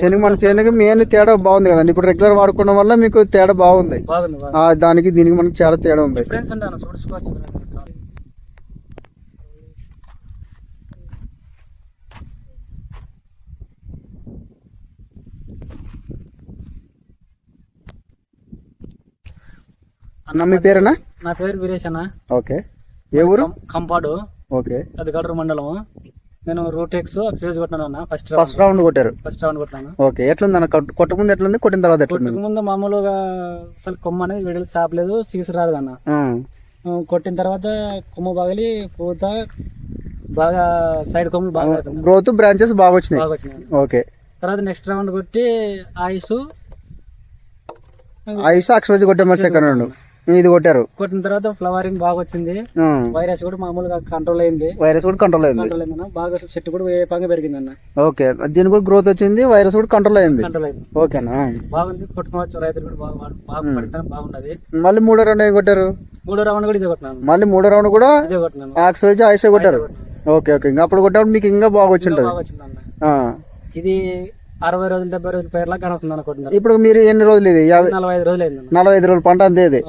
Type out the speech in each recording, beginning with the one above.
చేనుకి మన చేనుకి మెయిన్ తేడా బాగుంది కదండి. ఇప్పుడు రెగ్యులర్ వాడుకోవడం వల్ల మీకు తేడా బాగుంది. దానికి దీనికి మనకి చాలా తేడా ఉంది. అన్న మీ పేరేనా? నా పేరు వీరేష్ అన్న. ఓకే. ఏ ఊరు? కంపాడు. ఓకే. అది గడూరు మండలం నేను రూటెక్స్ ఎక్స్ప్రెస్ కొట్టినాను అన్న ఫస్ట్ ఫస్ట్ రౌండ్ కొట్టారు. ఫస్ట్ రౌండ్ కొట్టాను. ఓకే ఎట్లుంది అన్న కొట్ట- ముందు ఎట్లుంది? కొట్టిన తర్వాత ఎట్లుంది? ముందు మామూలుగా అసలు కొమ్మ అనేది విడుదల చాపలేదు సీసు రాదు అన్న కొట్టిన తర్వాత కొమ్మ బాగలి పూత బాగా సైడ్ కొమ్ములు బాగా. గ్రోత్ బ్రాంచెస్ బాగా వచ్చినాయి. ఓకే. తర్వాత నెక్స్ట్ రౌండ్ కొట్టి ఆయుష్ ఐస్ అక్షరజు కొట్టారు మరి సెకండ్ రౌండ్ ఇది కొట్టారు? కొట్టిన తర్వాత ఫ్లవరింగ్ బాగా వచ్చింది. వైరస్ కూడా మామూలుగా కంట్రోల్ అయింది. వైరస్ కూడా కంట్రోల్ అయింది. కంట్రోల్ బాగా చెట్టు కూడా వేపంగా పెరిగింది అన్న ఓకే. దీని కూడా గ్రోత్ వచ్చింది వైరస్ కూడా కంట్రోల్ అయింది. కంట్రోల్ అయింది. ఓకేనా బాగుంది. కొట్టుకోవచ్చు. రైతులు కూడా బాగా వాడు- బాగా పడతాను బాగున్నది మళ్ళీ మూడో రౌండ్ ఏం కొట్టారు? మూడో రౌండ్ కూడా ఇదే కొట్టినాను. మళ్ళీ మూడో రౌండ్ కూడా ఇదే కొట్టినాను. ఆక్సిజన్ ఐస్ కొట్టారు? Okay okay. ఇంకా అప్పుడు కొట్టాడు మీకు ఇంకా బాగా వచ్చి ఆ. ఇది అరవై రోజులు డెబ్బై రోజుల పేర్లా కనవుతుంది అన్న కొట్టిన ఇప్పుడు మీరు ఎన్ని రోజులు ఇది? నలభై ఐదు రోజులు నలభై ఐదు రోజులు పంట అంతే ఇది.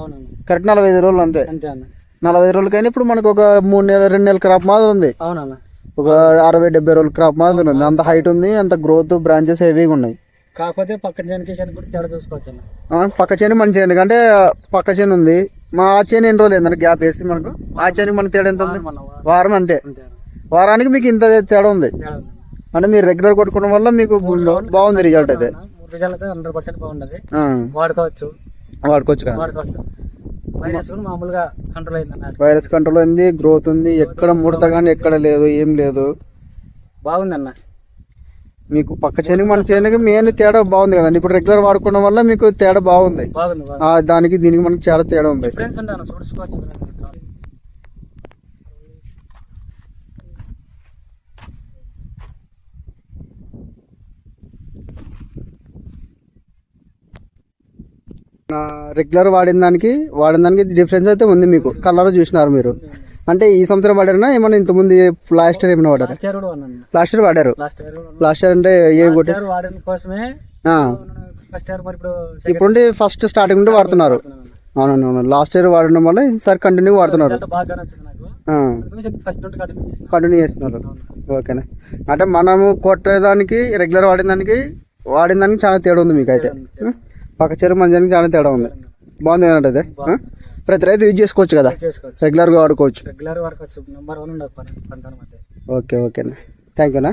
కరెక్ట్ నలభై ఐదు రోజులు అంతే. అంతే అన్న. నలభై ఐదు రోజులకైనా ఇప్పుడు మనకు ఒక మూడు నెలల రెండు నెలల క్రాప్ మాదిరి ఉంది. అవునన్న. ఒక అరవై డెబ్బై రోజుల క్రాప్ మాదిరి ఉంది. అంత హైట్ ఉంది అంత గ్రోత్ బ్రాంచెస్ హెవీగా ఉన్నాయి. కాకపోతే కూడా తేడా చూసుకోవచ్చు అన్న. పక్క చేను మన చేను. అంటే పక్క చేను ఉంది. మా ఆ చేను ఎన్ని రోజులు ఏంటంటే గ్యాప్ వేసి మనకు? ఆ చేనుకి మన తేడా ఎంత ఉంది? వారం అంతే. వారానికి మీకు ఇంత తేడా ఉంది. అంటే మీరు రెగ్యులర్ కొట్టుకోవడం వల్ల మీకు బాగుంది రిజల్ట్ అయితే. రిజల్ట్ హండ్రెడ్ పర్సెంట్ వాడుకోవచ్చు. వాడుకోవచ్చు వాడుకోవచ్చు. వైరస్ కూడా మామూలుగా కంట్రోల్ అయింది వైరస్ కంట్రోల్ గ్రోత్ ఉంది. ఎక్కడ ముడత కానీ ఎక్కడ లేదు ఏం లేదు. బాగుంది అన్న మీకు పక్క చేనుకి మన చేనుకి మెయిన్ తేడా బాగుంది కదండి. ఇప్పుడు రెగ్యులర్ వాడుకోవడం వల్ల మీకు తేడా బాగుంది. బాగుంది బాగుంది. ఆ, దానికి దీనికి మనకి చాలా తేడా ఉంది డిఫరెన్స్ ఉంటే అన్న చూసుకోవచ్చు రెగ్యులర్ వాడిన దానికి వాడిన దానికి డిఫరెన్స్ అయితే ఉంది మీకు. కలర్ చూసినారు మీరు. అంటే ఈ సంవత్సరం వాడారా ఏమన్నా ఇంతకుముందు లాస్ట్ ఇయర్ ఏమైనా వాడారా? లాస్ట్ ఇయర్ వాడారు. లాస్ట్ ఇయర్ అంటే ఏ కోసమే ఇప్పుడు ఫస్ట్ స్టార్టింగ్ నుండి వాడుతున్నారు. అవునవును లాస్ట్ ఇయర్ వాడడం వల్ల ఈసారి కంటిన్యూ వాడుతున్నారు. కంటిన్యూ చేస్తున్నారు. ఓకేనా? అంటే మనము కొట్టేదానికి రెగ్యులర్ వాడిన దానికి వాడిన దానికి చాలా తేడా ఉంది మీకు అయితే పక్క చీర మన దానికి చాలా తేడా ఉంది. బాగుంది ఏంటంటే ప్రతి రైతు యూజ్ చేసుకోవచ్చు కదా? రెగ్యులర్గా వాడుకోవచ్చు. రెగ్యులర్ వర్క్ వచ్చు నెంబర్ వన్ ఉండదు ఓకే ఓకేనా. థ్యాంక్ యూనా